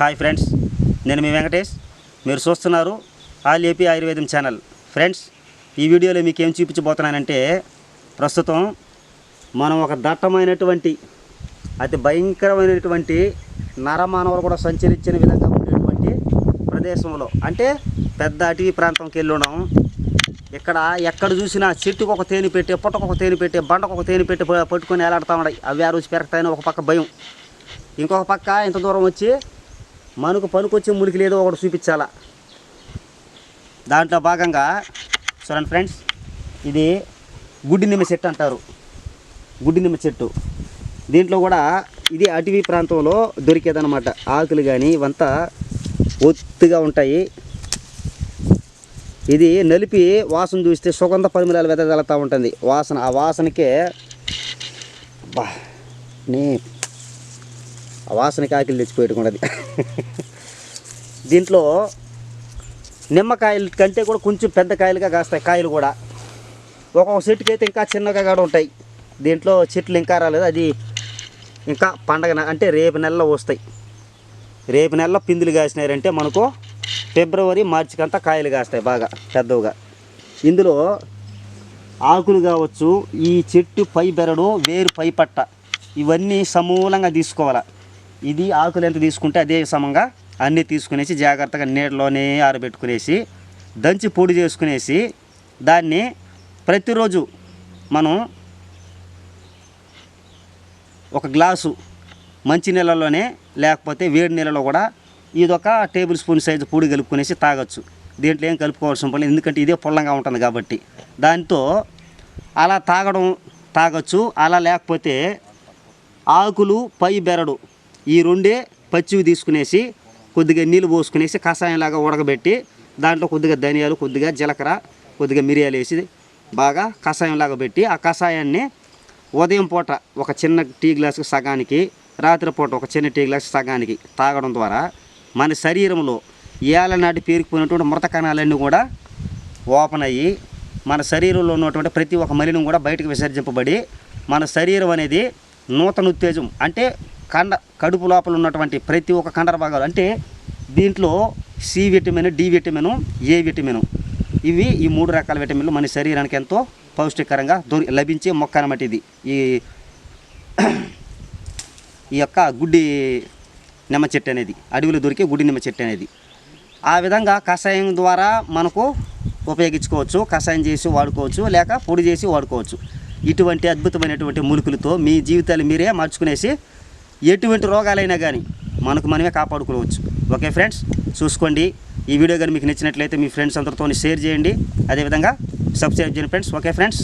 Hi friends నేను మీ వెంకటేష్. మీరు చూస్తున్నారు ఆల్ ఏపీ ఆయుర్వేదం ఛానల్. ఫ్రెండ్స్ ఈ వీడియోలో మీకు ఏం చూపించబోతున్నానంటే ప్రస్తుతం మనం ఒక దట్టమైనటువంటి అతి భయంకరమైనటువంటి నరమానవులు కూడా సంచరించిన విధంగా ఉండేటువంటి ప్రదేశంలో అంటే పెద్ద అటవీ ప్రాంతంకి వెళ్ళడం ఇక్కడ ఎక్కడ చూసినా చెట్టుకు ఒక తేనె పెట్టి పుట్టకు ఒక తేనె పెట్టి బండకు ఒక తేనె పెట్టి పట్టుకొని ఎలాడుతూ ఉన్నాయి. అవి ఆ రోజు పెరగతాయని ఒక పక్క భయం. ఇంకొక పక్క ఇంత దూరం వచ్చి మనకు పనికొచ్చే మురికి లేదో ఒకటి చూపించాలా? దాంట్లో భాగంగా చూడండి ఫ్రెండ్స్ ఇది గుడ్డి నిమ్మ చెట్టు అంటారు. గుడ్డి నిమ్మ చెట్టు. దీంట్లో కూడా ఇది అటవీ ప్రాంతంలో దొరికేదన్నమాట. ఆకులు కానీ ఇవంతా ఒత్తుగా ఉంటాయి. ఇది నలిపి వాసన చూస్తే సుగంధ పరిమళాలు వెదజల్లుతూ ఉంటుంది. వాసన ఆ వాసనకే బా నే ఆ వాసనకి ఆకిలి తెచ్చిపోయేట్టుకున్నది దీంట్లో నిమ్మకాయల కంటే కూడా కొంచెం పెద్ద కాయలుగా కాస్తాయి కాయలు కూడా. ఒక్కొక్క చెట్టుకి అయితే ఇంకా చిన్నగా కూడా ఉంటాయి. దీంట్లో చెట్లు ఇంకా రాలేదు. అది ఇంకా పండగ అంటే రేపు నెలలో వస్తాయి. రేపు నెలలో పిందులు కాసినారంటే మనకు ఫిబ్రవరి మార్చికంతా కాయలు కాస్తాయి బాగా పెద్దవిగా. ఇందులో ఆకులు కావచ్చు ఈ చెట్టు పై బెరడు వేరు పై పట్ట ఇవన్నీ సమూలంగా తీసుకోవాలి. ఇది ఆకులు ఎంత తీసుకుంటే అదే సమంగా అన్నీ తీసుకునేసి జాగ్రత్తగా నీటిలోనే ఆరబెట్టుకునేసి దంచి పొడి చేసుకునేసి దాన్ని ప్రతిరోజు మనం ఒక గ్లాసు మంచి నీళ్ళలోనే లేకపోతే వేడి నీళ్ళలో కూడా ఇదొక టేబుల్ స్పూన్ సైజు పొడి కలుపుకునేసి తాగొచ్చు. దీంట్లో ఏం కలుపుకోవాల్సిన పని ఎందుకంటే ఇదే పొల్లంగా ఉంటుంది కాబట్టి. దాంతో అలా తాగడం తాగొచ్చు. అలా లేకపోతే ఆకులు పై బెరడు ఈ రెండే పచ్చివి తీసుకునేసి కొద్దిగా నీళ్ళు పోసుకునేసి కషాయంలాగా ఉడకబెట్టి దాంట్లో కొద్దిగా ధనియాలు కొద్దిగా జీలకర్ర కొద్దిగా మిరియాలు వేసి బాగా కషాయంలాగా పెట్టి ఆ కషాయాన్ని ఉదయం పూట ఒక చిన్న టీ గ్లాసు సగానికి రాత్రిపూట ఒక చిన్న టీ గ్లాసు సగానికి తాగడం ద్వారా మన శరీరంలో ఏళ్ళనాటి పేరుకుపోయినటువంటి మృత కణాలన్నీ కూడా ఓపెన్ అయ్యి మన శరీరంలో ఉన్నటువంటి ప్రతి ఒక్క మలినం కూడా బయటకు విసర్జింపబడి మన శరీరం అనేది నూతన ఉత్తేజం అంటే కండ కడుపు లోపల ఉన్నటువంటి ప్రతి ఒక్క కండర భాగాలు అంటే దీంట్లో C vitamin D vitamin A vitamin ఇవి ఈ మూడు రకాల విటమిన్లు మన శరీరానికి ఎంతో పౌష్టికరంగా దొరి లభించే మొక్క అనమాట ఇది ఈ ఈ యొక్క గుడ్డి నిమ్మ చెట్టు అనేది అడవిలో దొరికే గుడ్డి నిమ్మ చెట్టు అనేది. ఆ విధంగా కషాయం ద్వారా మనకు ఉపయోగించుకోవచ్చు. కషాయం చేసి వాడుకోవచ్చు లేక పొడి చేసి వాడుకోవచ్చు. ఇటువంటి అద్భుతమైనటువంటి మూలికలతో మీ జీవితాలు మీరే మార్చుకునేసి ఎటువంటి రోగాలైనా కానీ మనకు మనమే కాపాడుకోవచ్చు. Okay friends? చూసుకోండి. ఈ వీడియో కానీ మీకు నచ్చినట్లయితే మీ ఫ్రెండ్స్ అందరితో షేర్ చేయండి. అదేవిధంగా సబ్స్క్రైబ్ చేయండి ఫ్రెండ్స్. Okay friends?